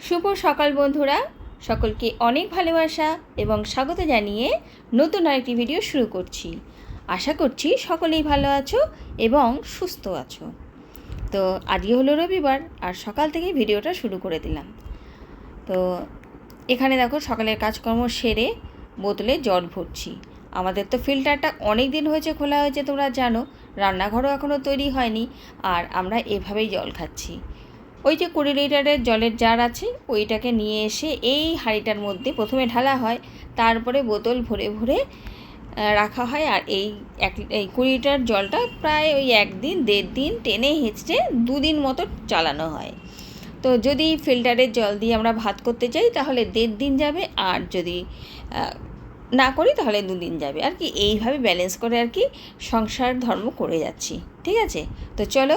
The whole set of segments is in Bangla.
শুভ সকাল বন্ধুরা। সকলকে অনেক ভালোবাসা এবং স্বাগত জানিয়ে নতুন আরেকটি ভিডিও শুরু করছি। আশা করছি সকলেই ভালো আছো এবং সুস্থ আছো। তো আজকে হলো রবিবার আর সকাল থেকে ভিডিওটা শুরু করে দিলাম। তো এখানে দেখো সকালের কাজকর্ম সেরে বোতলে জল ভরছি। আমাদের তো ফিল্টারটা অনেক দিন হয়েছে, খোলা হয়েছে তোমরা জানো। রান্নাঘরও এখনও তৈরি হয়নি আর আমরা এভাবেই জল খাচ্ছি। ওই যে কুড়ি লিটারের জলের জার আছে, ওইটাকে নিয়ে এসে এই হাঁড়িটার মধ্যে প্রথমে ঢালা হয়, তারপরে বোতল ভরে ভরে রাখা হয়। আর এই এক, এই কুড়ি লিটার জলটা প্রায় ওই একদিন, দেড় দিন টেনে হেঁচড়ে দুদিন মতো চালানো হয়। তো যদি ফিল্টারের জল দিয়ে আমরা ভাত করতে চাই, তাহলে দেড় দিন যাবে। আর যদি না করি, তাহলে দুদিন যাবে। আর কি, এইভাবে ব্যালেন্স করে আর কি সংসার ধর্ম করে যাচ্ছি। ঠিক আছে? তো চলো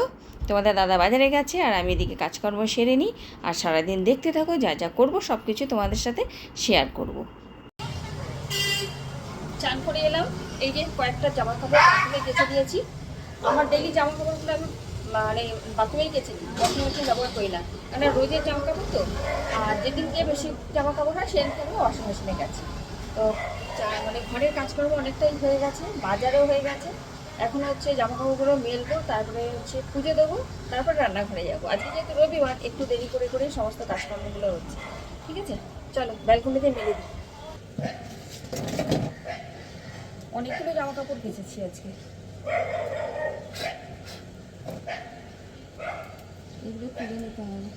তোমাদের দাদা বাজারে গেছে আর আমি এদিকে কাজকর্ম সেরে নিই। আর সারাদিন দেখতে থাকো, যা যা করব সব কিছু তোমাদের সাথে শেয়ার করব। চান করে এলাম। এই যে কয়েকটা জামা কাপড় বাথরুমে দিয়েছি। আমার ডেলি জামা কাপড়গুলো আমি মানে বাথরুমেই কেচে দিই। মেশিন ব্যবহার করি না। মানে রোজের জামা কাপড় তো। আর যেদিনকে বেশি জামা কাপড় হয় সেদিনকে আমি ওয়াশিং মেশিনে গেছি। তো মানে ঘরের কাজকর্ম অনেকটাই হয়ে গেছে, বাজারেও হয়ে গেছে। এখন হচ্ছে জামা কাপড়গুলো মেলবো, তারপরে হচ্ছে পুজো দেবো, তারপর রান্নাঘরে যাব। আজকে যেহেতু রবিবার, একটু দেরি করে করে সমস্ত কাজকর্মগুলো হচ্ছে। ঠিক আছে? চলো ব্যালকনিতে মেলে দিই। অনেকগুলো জামা কাপড় কেচেছি আজকে। এগুলো তুলে নিতে হবে।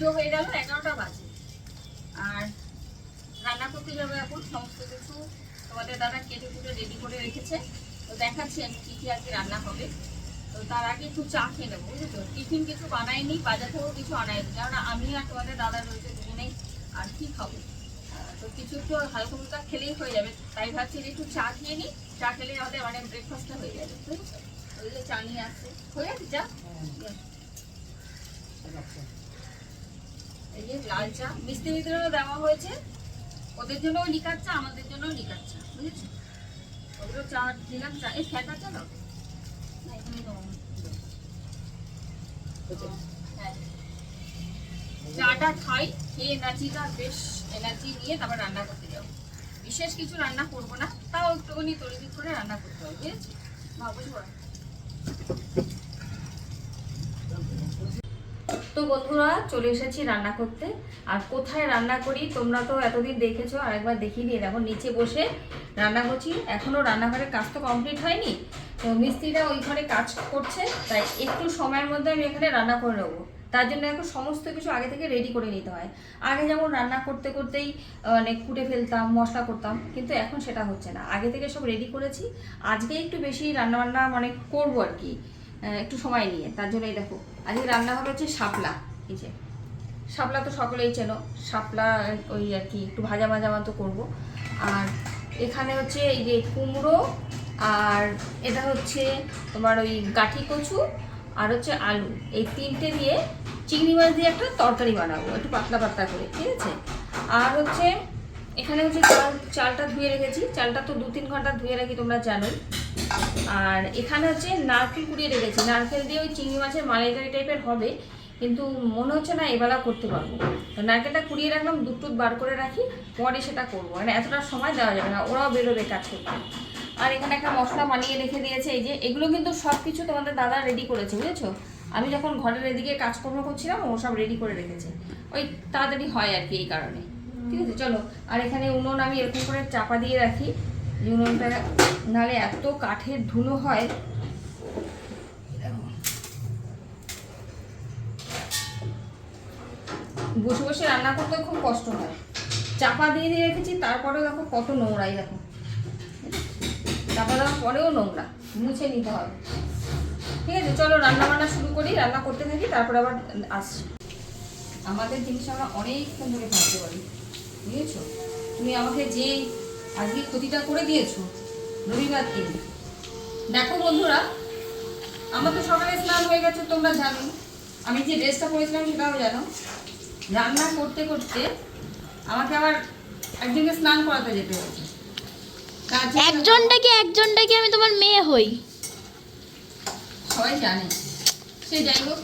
পুজো হয়ে গেল এগারোটা বাজে। আর রান্না করতে যাবে এখন সমস্ত কিছু তোমাদের দাদা কেটে কুটে রেডি করে রেখেছে। তো দেখাচ্ছি আমি কী কী আজকে রান্না হবে। তো তার আগে একটু চা খেয়ে নেব বুঝেছ? টিফিন কিছু বানাইনি বাজার থেকেও কিছু আনাইনি। কারণ আমি আর তোমাদের দাদা রয়েছে দুজনেই আর কি খাব? তো কিছু একটু হালকা ফুলকা খেলেই হয়ে যাবে। তাই ভাবছি যে একটু চা খেয়ে নিই। চা খেলে আমাদের মানে ব্রেকফাস্টটা হয়ে যাবে বুঝেছ? চা নিয়ে আসছে হয়ে গেছে চা এই যে লাল চা। মিষ্টি ভিতরেও দেওয়া হয়েছে। ওদের জন্যও লিকার চা আমাদের জন্যও লিকার চা বুঝেছ? ওগুলো চা দিলাম চা। এই ফ্যাটা চা দাও। দাও হ্যাঁ। চাটা খাই খেয়ে এনার্জিটা বেশ এনার্জি নিয়ে তারপর রান্না করতে যাব। বিশেষ কিছু রান্না করব না তাও একটুখানি তৈরি করে রান্না করতে হবে বুঝেছি? মা তো বন্ধুরা, চলে এসেছি রান্না করতে। আর কোথায় রান্না করি, তোমরা তো এতদিন দেখেছ আর একবার দেখিয়ে দিয়ে দেখো। নিচে বসে রান্না করছি। এখনও রান্নাঘরের কাজ তো কমপ্লিট হয়নি, তো মিস্ত্রিরা ওই ঘরে কাজ করছে, তাই একটু সময়ের মধ্যে আমি এখানে রান্না করে নেব। তার জন্য এখন সমস্ত কিছু আগে থেকে রেডি করে নিতে হয়। আগে যেমন রান্না করতে করতেই মানে কুটে ফেলতাম, মশলা করতাম, কিন্তু এখন সেটা হচ্ছে না। আগে থেকে সব রেডি করেছি। আজকে একটু বেশি রান্নাবান্না মানে করব আর কি একটু সময় নিয়ে। তার জন্য এই দেখো আজকে রান্না হবে হচ্ছে শাপলা, এই যে। শাপলা তো সকলেই চেনো, শাপলা, ওই আর কি, একটু ভাজা ভাজা মতো করব। আর এখানে হচ্ছে এই যে কুমড়ো, আর এটা হচ্ছে তোমার ওই গাঠি কচু, আর হচ্ছে আলু। এই তিনটে দিয়ে চিংড়ি মাছ দিয়ে একটা তরকারি বানাবো, একটু পাতলা পাতলা করে, ঠিক আছে? আর হচ্ছে এখানে হচ্ছে চাল চালটা ধুয়ে রেখেছি। চালটা তো দু তিন ঘণ্টা ধুয়ে রাখি, তোমরা জানোই। আর এখানে হচ্ছে নারকেল কুড়িয়ে রেখেছি। নারকেল দিয়ে ওই চিংড়ি মাছের মালাইকারি টাইপের হবে, কিন্তু মনে হচ্ছে না এবেলা করতে পারব। তো নারকেলটা কুড়িয়ে রাখলাম দুধ বার করে রাখি, পরে সেটা করব। মানে এতটা সময় দেওয়া যাবে না, ওরাও বেরোবে কাজ করতে। আর এখানে একটা মশলা বানিয়ে রেখে দিয়েছে, এই যে এগুলো কিন্তু সব কিছু তোমাদের দাদা রেডি করেছে, বুঝেছ? আমি যখন ঘরের এদিকে কাজকর্ম করছিলাম, ও সব রেডি করে রেখেছে। ওই তাড়াতাড়ি হয় আর কি এই কারণে। ঠিক আছে, চলো। আর এখানে উনুন আমি এরকম করে চাপা দিয়ে রাখি। উনুনটা নাহলে এত কাঠের ধুলো হয়। বসে বসে রান্না করতে খুব কষ্ট হয়। চাপা দিয়ে দিয়ে রেখেছি, তারপরেও দেখো কত নোংরাই দেখো। চাপা দেওয়ার পরেও নোংরা, মুছে নিতে হবে। ঠিক আছে, চলো রান্না বান্না শুরু করি, রান্না করতে থাকি, তারপরে আবার আসছি। আমাদের জিনিস আমরা অনেকক্ষণ ধরে ভাবতে পারি। বুঝেছ তুমি আমাকে যে আজকে ক্ষতিটা করে দিয়েছ রবিবার দিন। দেখো বন্ধুরা আমার তো সকালে স্নান হয়ে গেছে তোমরা জানো। আমি যে ড্রেসটা পরেছিলাম সেটাও জানো। রান্না করতে করতে আমাকে আবার একজনকে স্নান করাতে যেতে হয়েছে। একজনটা কি একজনটা কি আমি তোমার মেয়ে হই? সবাই জানে। সে যাই হোক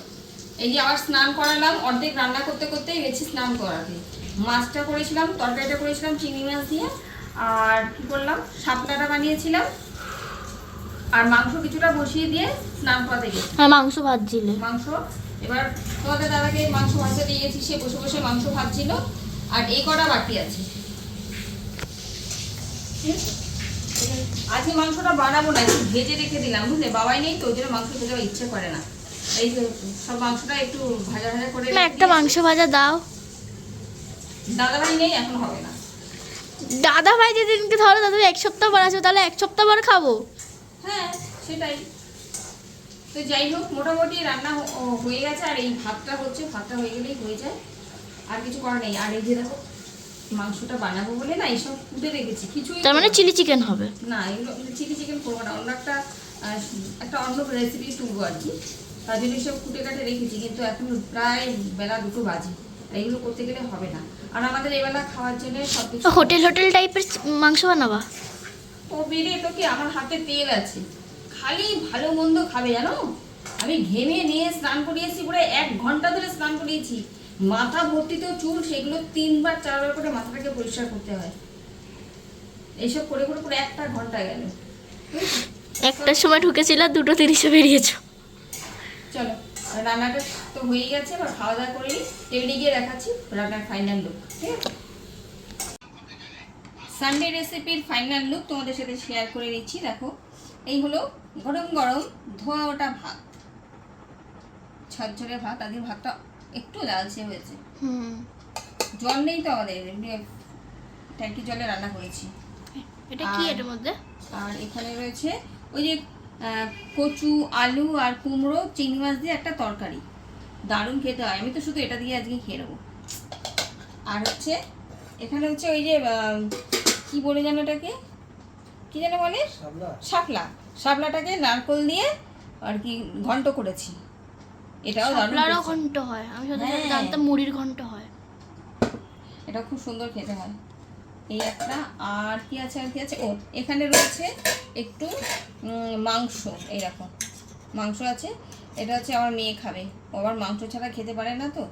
এই যে আবার স্নান করালাম অর্ধেক রান্না করতে করতে গেছি স্নান করাতে। মাছটা করেছিলাম তরকারিটা করেছিলাম চিংড়ি মাছ দিয়ে। আর কি করলাম? শাপলাটা বানিয়েছিলাম। আর মাংস কিছুটা বসিয়ে দিয়ে স্নান করাতে গেছি। হ্যাঁ মাংস ভাজছিলে। মাংস এবার তোমাদের দাদাকে মাংস ভাজতে দিয়ে গেছি সে বসে বসে মাংস ভাজছিল। আর এই কটা বাকি আছে। আজকে মাংসটা বানাবো না একটু ভেজে রেখে দিলাম বুঝলে? বাবাই নেই তো ওই জন্য মাংস আমার ইচ্ছে করে না। এই যে সব মাংসটা একটু ভাজা ভাজা করে একটা মাংস ভাজা দাও। দাদাভাই নেই এখন হবে না। দাদা ভাই যেদিনকে ধরো দাদা এক সপ্তাহ পর আসবে তাহলে এক সপ্তাহ পর খাব। হ্যাঁ সেটাই। তো যাই হোক মোটামুটি রান্না হয়ে গেছে আর এই ভাতটা হচ্ছে ভাতটা হয়ে গেলেই হয়ে যায়। আর কিছু করার নেই। আর এই যে দেখো মাংসটা বানাবো বলে না এইসব কুটে রেখেছি। কিছুই তার মানে চিলি চিকেন হবে? না এগুলো চিলি চিকেন করব না। অন্য একটা একটা অন্য রেসিপি তুলবো আর কি। তার জন্য সব কুটে কাটে রেখেছি কিন্তু এখন প্রায় বেলা দুটো বাজে। আর এগুলো করতে গেলে হবে না। আর আমাদের এবেলা খাওয়ার জন্য সব কিছু হোটেল হোটেল টাইপের মাংস বানাবা? ও বেরে তো কি আমার হাতে তেল আছে। খালি ভালো মন্দ খাবে জানো? আমি ঘেমে নিয়ে স্নান করিয়েছি পুরো এক ঘণ্টা ধরে স্নান করিয়েছি। মাথা ভর্তিতেও চুল সেগুলো তিনবার চারবার করে মাথাটাকে পরিষ্কার করতে হয়। এইসব করে করে পুরো একটা ঘণ্টা গেল। একটার সময় ঢুকেছিল দুটো তিরিশে বেরিয়েছ। চলো। রান্নাটা তো হয়ে গেছে এবার খাওয়া দাওয়া করে নিই। টেবিলে গিয়ে দেখাচ্ছি রান্নার ফাইনাল লুক ঠিক আছে? সানডে রেসিপির ফাইনাল লুক তোমাদের সাথে শেয়ার করে নিচ্ছি দেখো। এই হলো গরম গরম ধোয়া ওটা ভাত। ঝরঝরে ভাত আজকে ভাতটা একটু লালচে হয়েছে। হুম। জল নেই তো আমাদের এমনি ট্যাঙ্কি জলে রান্না করেছি। এটা কি আর- এটার মধ্যে? আর এখানে রয়েছে ওই যে কচু আলু আর কুমড়ো চিংড়ি মাছ দিয়ে একটা তরকারি। দারুণ খেতে হয়। আমি তো শুধু এটা দিয়ে আজকে খেয়ে নেব। আর হচ্ছে এখানে হচ্ছে ওই যে কি বলে যেন এটাকে কি যেন বলে? শাপলা। শাপলাটাকে নারকল দিয়ে আর কি ঘন্ট করেছি। এটাও দারুণ ঘন্ট হয়। আমি হ্যাঁ। জানতাম মুড়ির ঘন্ট হয়। এটা খুব সুন্দর খেতে হয়। এই একটা আর কি আছে আর কি আছে? ও এখানে রয়েছে একটু মাংস এই দেখো মাংস আছে এটা হচ্ছে আমার মেয়ে খাবে। ও আবার মাংস ছাড়া খেতে পারে না তো?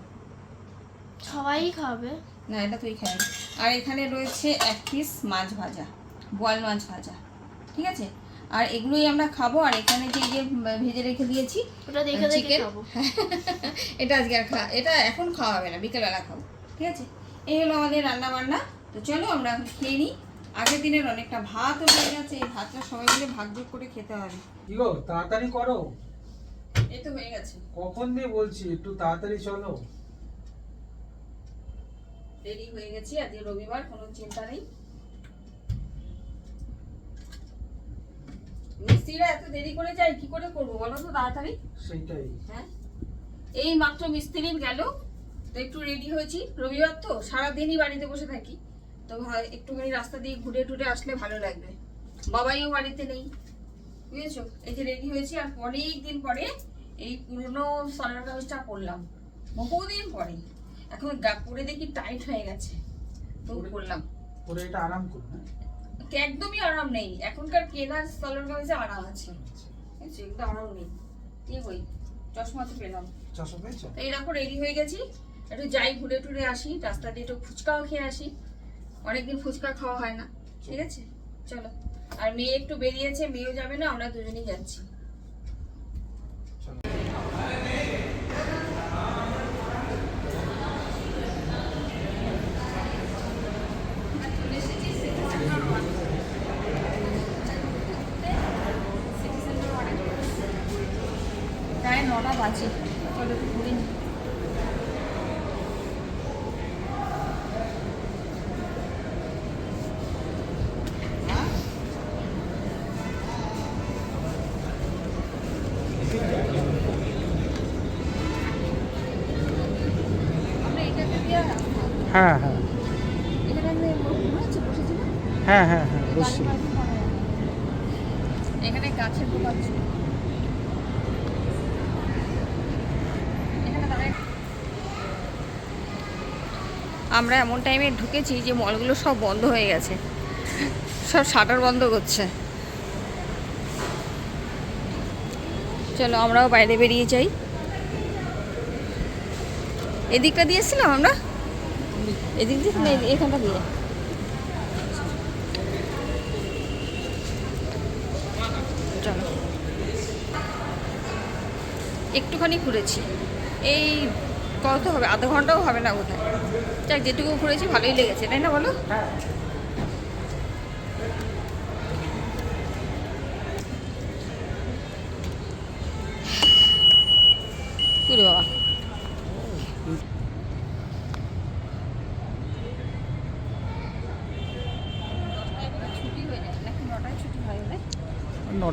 সবাই খাবে। না এটা তুই খাবি। আর এখানে রয়েছে এক পিস মাছ ভাজা বোয়াল মাছ ভাজা ঠিক আছে? আর এগুলোই আমরা খাব আর এখানে যে যে ভেজে রেখে দিয়েছি ওটা দেখে দেখে খাব। এটা আজকে আর খা এটা এখন খাওয়া হবে না বিকেলবেলা খাব ঠিক আছে? এই হলো আমাদের রান্না বান্না তো চলো আমরা এখন খেয়ে নিই। আগের দিনের অনেকটা ভাতও হয়ে গেছে এই ভাতটা সবাই মিলে ভাগ যোগ করে খেতে হবে। কি গো তাড়াতাড়ি করো। এই তো হয়ে গেছে। কখন দিয়ে বলছি একটু তাড়াতাড়ি চলো। রেডি হয়ে গেছি আজকে রবিবার কোনো চিন্তা নেই। মিস্ত্রিরা এত দেরি করে যায় কি করে করব বলো তো তাড়াতাড়ি? সেইটাই। হ্যাঁ? এই মাত্র মিস্ত্রি গেল তো একটু রেডি হয়েছি। রবিবার তো সারাদিনই বাড়িতে বসে থাকি। তো ভাই একটুখানি রাস্তা দিয়ে ঘুরে টুরে আসলে ভালো লাগবে। বাবাইও বাড়িতে নেই বুঝেছ? এই যে রেডি হয়েছি আর অনেক দিন পরে এই পুরনো সালোয়ার কামিজটা পরলাম বহুদিন পরে। এখন গা পরে দেখি টাইট হয়ে গেছে। তো পরলাম পরে এটা আরাম করো হ্যাঁ? একদমই আরাম নেই। এখনকার কেনার সালোয়ার কামিজে আরাম আছে? একদম আরাম নেই। কি বই? চশমা তো পেলাম। চাষও পেয়েছ? তো এই দেখো রেডি হয়ে গেছি। একটু যাই ঘুরে টুরে আসি রাস্তা দিয়ে একটু ফুচকাও খেয়ে আসি। অনেকদিন ফুচকা খাওয়া হয় না। ঠিক আছে? চলো। আর মেয়ে একটু বেরিয়েছে মেয়েও যাবে না আমরা দুজনেই যাচ্ছি। হ্যাঁ হ্যাঁ। হ্যাঁ হ্যাঁ হ্যাঁ এখানে গাছের আমরা এমন টাইমে ঢুকেছি যে মলগুলো সব বন্ধ হয়ে গেছে। সব শাটার বন্ধ করছে। চলো আমরাও বাইরে বেরিয়ে যাই। এদিকটা দিয়েছিলাম আমরা? এদিক দিয়ে না এখানটা দিয়ে। একটুখানি ঘুরেছি। এই কত হবে? আধা ঘন্টাও হবে না কোথায় যাক, যেটুকু ঘুরেছি ভালোই লেগেছে, তাই না বলো? বাবা।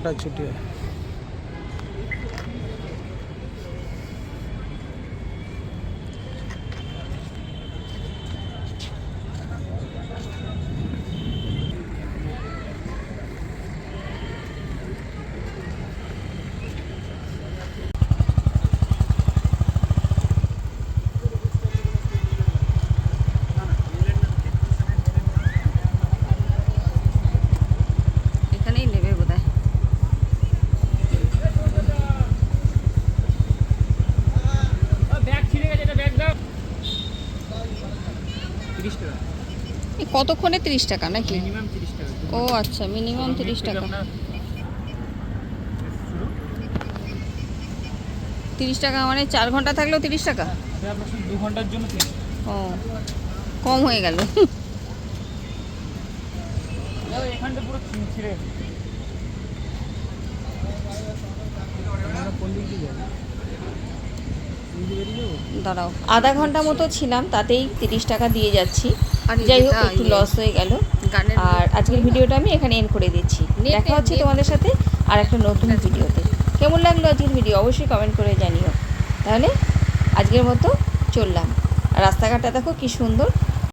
મોટા છૂટ્યા 30 টাকা। কতক্ষণে 30 টাকা নাকি? মিনিমাম 30 টাকা। ও আচ্ছা মিনিমাম 30 টাকা। 30 টাকা মানে 4 ঘণ্টা থাকলেও 30 টাকা? দু ঘণ্টার জন্য ও কম হয়ে গেল। পুরো কোন দাঁড়াও আধা ঘণ্টা মতো ছিলাম তাতেই তিরিশ টাকা দিয়ে যাচ্ছি। যাই হোক একটু ইয়ে- লস হয়ে গেল। আর আজকের ভিডিওটা আমি এখানে এন্ড করে দিচ্ছি। দেখা হচ্ছে তোমাদের সাথে আর একটা নতুন ভিডিওতে কেমন লাগল আজকের ভিডিও অবশ্যই কমেন্ট করে জানিও। তাহলে আজকের মতো চললাম। আর রাস্তাঘাটটা দেখো কি সুন্দর।